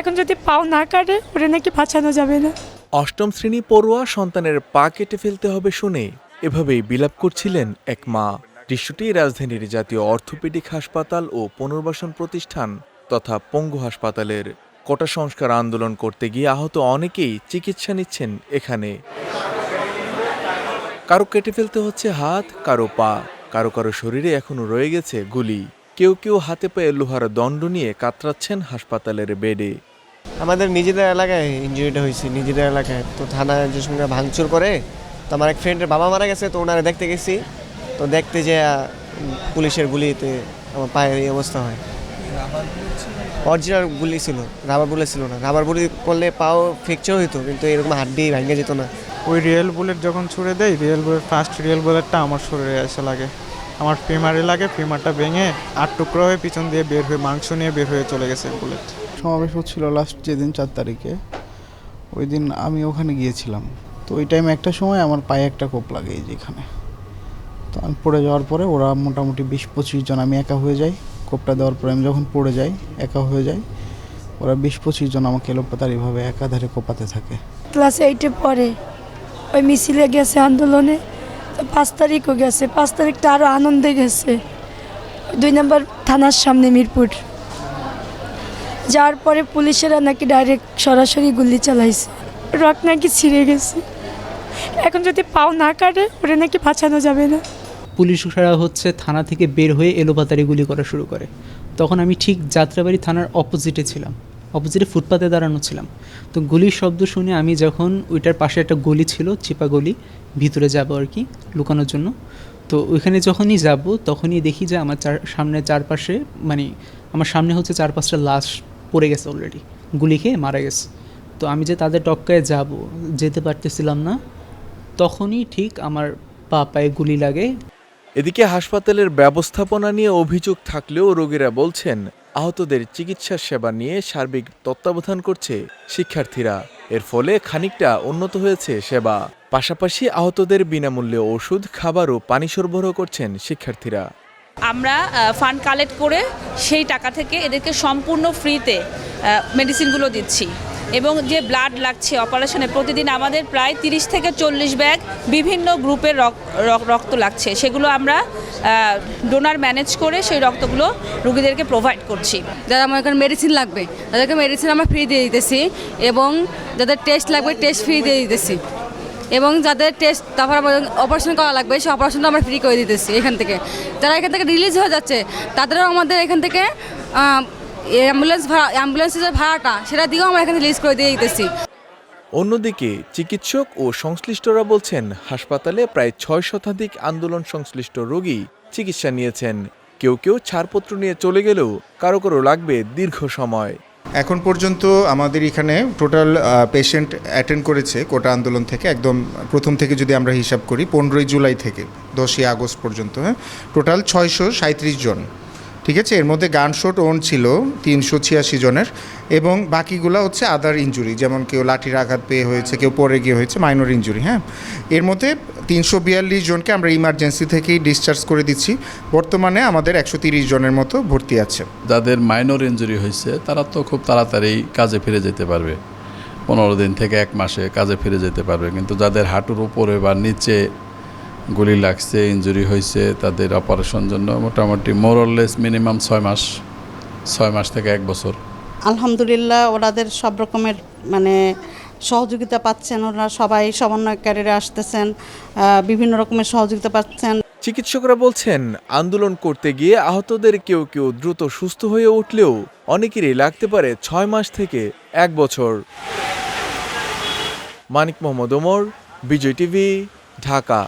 এখন যদি পাও না কাটে, ওরে নাকি বাঁচানো যাবে না। অষ্টম শ্রেণি পড়ুয়া সন্তানের পা কেটে ফেলতে হবে শুনে এভাবেই বিলাপ করছিলেন এক মা। দৃশ্যটি রাজধানীর জাতীয় অর্থোপেডিক হাসপাতাল ও পুনর্বাসন প্রতিষ্ঠান তথা পঙ্গু হাসপাতালের। কোটা সংস্কার আন্দোলন করতে গিয়ে আহত অনেকেই চিকিৎসা নিচ্ছেন এখানে। কারও কেটে ফেলতে হচ্ছে হাত, কারও পা, কারও কারও শরীরে এখনও রয়ে গেছে গুলি। কেউ কেউ হাতে পায়ে লোহার দণ্ড নিয়ে কাতরাচ্ছেন হাসপাতালের বেডে। আমাদের নিজেদের এলাকায় ইঞ্জুরিটা হয়েছে, নিজেদের এলাকায়। তো থানায় যে সঙ্গে ভাঙচুর করে, তো আমার এক ফ্রেন্ডের বাবা মারা গেছে, তো ওনারা দেখতে গেছি। তো দেখতে যে পুলিশের গুলিতে আমার পায়ের এই অবস্থা হয়। অরিজিনাল গুলি ছিল রাবার বুলেট ছিল না। রাবার বুলি করলে পাও ফ্র্যাকচার হইতো, কিন্তু এরকম হাড্ডি ভেঙে যেত না। ওই রিয়েল বুলেট যখন ছুড়ে দেয় রিয়েল বুলেট ফার্স্ট রিয়েল বুলেটটা আমার শরীরে এসে লাগে। আমার ফিমারে লাগে ফিমারটা ভেঙে আট টুকরো হয়ে পিছন দিয়ে বের হয়ে, মাংস নিয়ে বের হয়ে চলে গেছে বুলেট সমাবেশ হচ্ছিল লাস্ট যেদিন চার তারিখে ওই দিন আমি ওখানে গিয়েছিলাম। তো ওই টাইমে একটা সময় আমার পায়ে একটা কোপ লাগে এই যে তো আমি পড়ে যাওয়ার পরে ওরা মোটামুটি বিশ পঁচিশ জন, আমি একা হয়ে যাই। কোপটা দেওয়ার পরে আমি যখন পড়ে যাই, একা হয়ে যাই, ওরা বিশ পঁচিশ জন আমাকে এলোপাতারিভাবে একাধারে কোপাতে থাকে। ক্লাস এইটে পরে ওই মিছিলে গেছে আন্দোলনে পাঁচ তারিখও গেছে। পাঁচ তারিখটা আরও আনন্দে গেছে। দুই নম্বর থানার সামনে মিরপুর। যার পরে পুলিশেরা নাকি ডাইরেক্ট সরাসরি গুলি চালাইছে। রক নাকি ছিঁড়ে গেছে। এখন যদি পাও না কাটে, ওরে নাকি বাঁচানো যাবে না। পুলিশরা হচ্ছে থানা থেকে বের হয়ে এলোপাতারি গুলি করা শুরু করে। তখন আমি ঠিক যাত্রাবাড়ি থানার অপোজিটে ছিলাম। অপোজিটে ফুটপাতে দাঁড়ানো ছিলাম। তো গুলির শব্দ শুনে আমি যখন ওইটার পাশে একটা গলি ছিল, চিপা গলি, ভিতরে যাব আর কি, লুকানোর জন্য, তো ওইখানে যখনই যাব, তখনই দেখি যে আমার চার, সামনে চারপাশে মানে আমার সামনে হচ্ছে চার পাঁচটা লাশ পড়ে গেছে অলরেডি গুলি খেয়ে মারা গেছে। তো আমি যে তাদের টক্কায় যাব, যেতে পারতেছিলাম না, তখনই ঠিক আমার পা পায়ে গুলি লাগে। এদিকে হাসপাতালের ব্যবস্থাপনা নিয়ে অভিযোগ থাকলেও রোগীরা বলছেন, আহতদের চিকিৎসা সেবা নিয়ে সার্বিক তত্ত্বাবধান করছে শিক্ষার্থীরা। এর ফলে খানিকটা উন্নত হয়েছে সেবা। পাশাপাশি আহতদের বিনামূল্যে ওষুধ, খাবার ও পানি সরবরাহ করছেন শিক্ষার্থীরা। আমরা ফান্ড কালেক্ট করে সেই টাকা থেকে এদেরকে সম্পূর্ণ ফ্রিতে মেডিসিনগুলো দিচ্ছি। এবং যে ব্লাড লাগছে অপারেশনে প্রতিদিন আমাদের প্রায় তিরিশ থেকে চল্লিশ ব্যাগ বিভিন্ন গ্রুপের রক- রক- রক্ত লাগছে। সেগুলো আমরা ডোনার ম্যানেজ করে সেই রক্তগুলো রুগীদেরকে প্রোভাইড করছি। যারা আমার এখানে মেডিসিন লাগবে, তাদেরকে মেডিসিন আমরা ফ্রি দিয়ে দিতেছি এবং যাদের টেস্ট লাগবে টেস্ট ফ্রি দিয়ে দিতেছি। এবং যাদের টেস্ট তারপর অপারেশন করা লাগবে, সেই অপারেশনটা আমরা ফ্রি করে দিতেছি এখান থেকে। যারা এখান থেকে রিলিজ হয়ে যাচ্ছে, তাদেরও আমাদের এখান থেকে অ্যাম্বুলেন্স ভাড়া অ্যাম্বুলেন্সের যে ভাড়াটা, সেটা দিয়েও আমরা এখানে রিলিজ করে দিয়ে দিতেছি। অন্যদিকে, চিকিৎসক ও সংশ্লিষ্টরা বলছেন, হাসপাতালে প্রায় ছয় শতাধিক আন্দোলন সংশ্লিষ্ট রোগী চিকিৎসা নিয়েছেন। কেউ কেউ ছাড়পত্র নিয়ে চলে গেলেও কারও কারও লাগবে দীর্ঘ সময়। এখন পর্যন্ত আমাদের এখানে টোটাল পেশেন্ট অ্যাটেন্ড করেছে কোটা আন্দোলন থেকে, একদম প্রথম থেকে যদি আমরা হিসাব করি, পনেরোই জুলাই থেকে, দশই আগস্ট পর্যন্ত হ্যাঁ? টোটাল ছয়শো সাঁত্রিশ জন। ঠিক আছে? এর মধ্যে গানশট ওন ছিল তিনশো ছিয়াশি জনের এবং বাকিগুলো হচ্ছে আদার ইঞ্জুরি যেমন কেউ লাঠির আঘাত পেয়ে হয়েছে, কেউ পরে গিয়ে হয়েছে মাইনর ইঞ্জুরি হ্যাঁ? এর মধ্যে তিনশো বিয়াল্লিশ জনকে আমরা ইমার্জেন্সি থেকেই ডিসচার্জ করে দিচ্ছি। বর্তমানে আমাদের একশো তিরিশ জনের মতো ভর্তি আছে। যাদের মাইনর ইঞ্জুরি হয়েছে, তারা তো খুব তাড়াতাড়ি কাজে ফিরে যেতে পারবে। পনেরো দিন থেকে এক মাসে কাজে ফিরে যেতে পারবে। কিন্তু যাদের হাঁটুর উপরে বা নিচে গুলি লাগছে ইঞ্জুরি হয়েছে তাদের অপারেশন জন্য মোটামুটি মোরলেস মিনিমাম ছয় মাস ছয় মাস থেকে এক বছর। আলহামদুলিল্লাহ ওনাদের সব রকমের মানে সহযোগিতা পাচ্ছেন ওনারা সবাই সমন্বয়কারীরা আসতেছেন বিভিন্ন রকমের সহযোগিতা পাচ্ছেন। চিকিৎসকরা বলছেন আন্দোলন করতে গিয়ে আহতদের কেউ কেউ দ্রুত সুস্থ হয়ে উঠলেও অনেকেরই লাগতে পারে ছয় মাস থেকে এক বছর। মানিক মোহাম্মদ ওমর বিজয় টিভি ঢাকা।